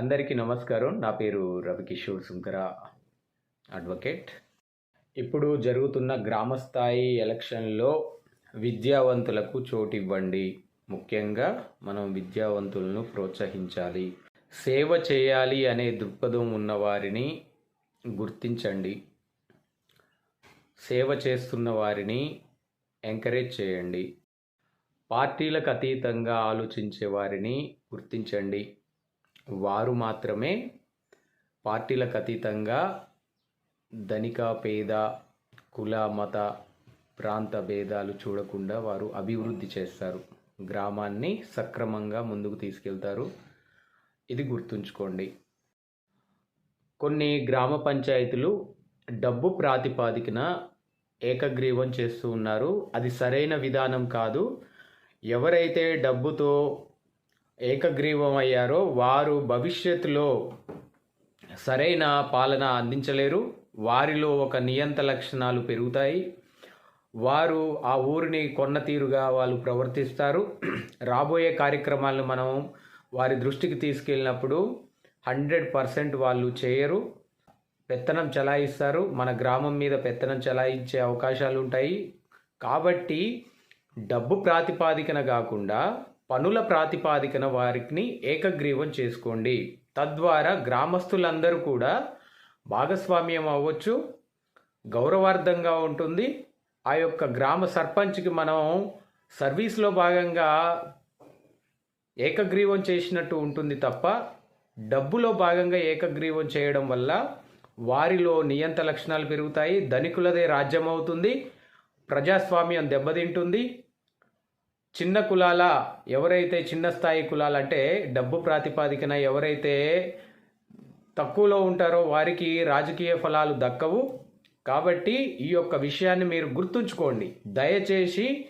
అందరికీ నమస్కారం. నా పేరు రవికిషోర్ సుంకర అడ్వకేట్. ఇప్పుడు జరుగుతున్న గ్రామస్థాయి ఎలక్షన్లో విద్యావంతులకు చోటు ఇవ్వండి ముఖ్యంగా మనం విద్యావంతులను ప్రోత్సహించాలి. సేవ చేయాలి అనే దృక్పథం ఉన్నవారిని గుర్తించండి. సేవ చేస్తున్న వారిని ఎంకరేజ్ చేయండి. పార్టీలకు అతీతంగా ఆలోచించే వారిని గుర్తించండి. వారు మాత్రమే పార్టీలకు అతీతంగా ధనిక పేద కుల మత ప్రాంత భేదాలు చూడకుండా వారు అభివృద్ధి చేస్తారు. గ్రామాన్ని సక్రమంగా ముందుకు తీసుకెళ్తారు. ఇది గుర్తుంచుకోండి. కొన్ని గ్రామ పంచాయతీలు డబ్బు ప్రాతిపాదికన ఏకగ్రీవం చేస్తూ ఉన్నారు. అది సరైన విధానం కాదు. ఎవరైతే డబ్బుతో ఏకగ్రీవం అయ్యారో వారు భవిష్యత్తులో సరైన పాలన అందించలేరు. వారిలో ఒక నియంత లక్షణాలు పెరుగుతాయి. వారు ఆ ఊరిని కొన్న తీరుగా వాళ్ళు ప్రవర్తిస్తారు. రాబోయే కార్యక్రమాలను మనం వారి దృష్టికి తీసుకెళ్ళినప్పుడు హండ్రెడ్ పర్సెంట్ వాళ్ళు చేయరు. పెత్తనం చలాయిస్తారు. మన గ్రామం మీద పెత్తనం చలాయించే అవకాశాలు ఉంటాయి కాబట్టి డబ్బు ప్రాతిపాదికన కాకుండా పనుల ప్రాతిపాదికన వారిని ఏకగ్రీవం చేసుకోండి. తద్వారా గ్రామస్తులందరూ కూడా భాగస్వామ్యం అవ్వచ్చు గౌరవార్థంగా ఉంటుంది. ఆ యొక్క గ్రామ సర్పంచ్కి మనం సర్వీస్లో భాగంగా ఏకగ్రీవం చేసినట్టు ఉంటుంది తప్ప డబ్బులో భాగంగా ఏకగ్రీవం చేయడం వల్ల వారిలో నియంత లక్షణాలు పెరుగుతాయి ధనికులదే రాజ్యం అవుతుంది ప్రజాస్వామ్యం దెబ్బతింటుంది. చిన్న కులాల ఎవరైతే చిన్న స్థాయి కులాలు అంటే డబ్బు ప్రాతిపాదికన ఎవరైతే తక్కువలో ఉంటారో వారికి రాజకీయ ఫలాలు దక్కవు. కాబట్టి ఈ యొక్క విషయాన్ని మీరు గుర్తుంచుకోండి. దయచేసి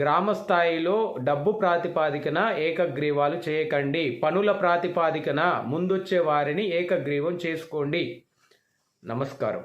గ్రామ స్థాయిలో డబ్బు ప్రాతిపాదికన ఏకగ్రీవాలు చేయకండి. పనుల ప్రాతిపాదికన ముందొచ్చే వారిని ఏకగ్రీవం చేసుకోండి. నమస్కారం.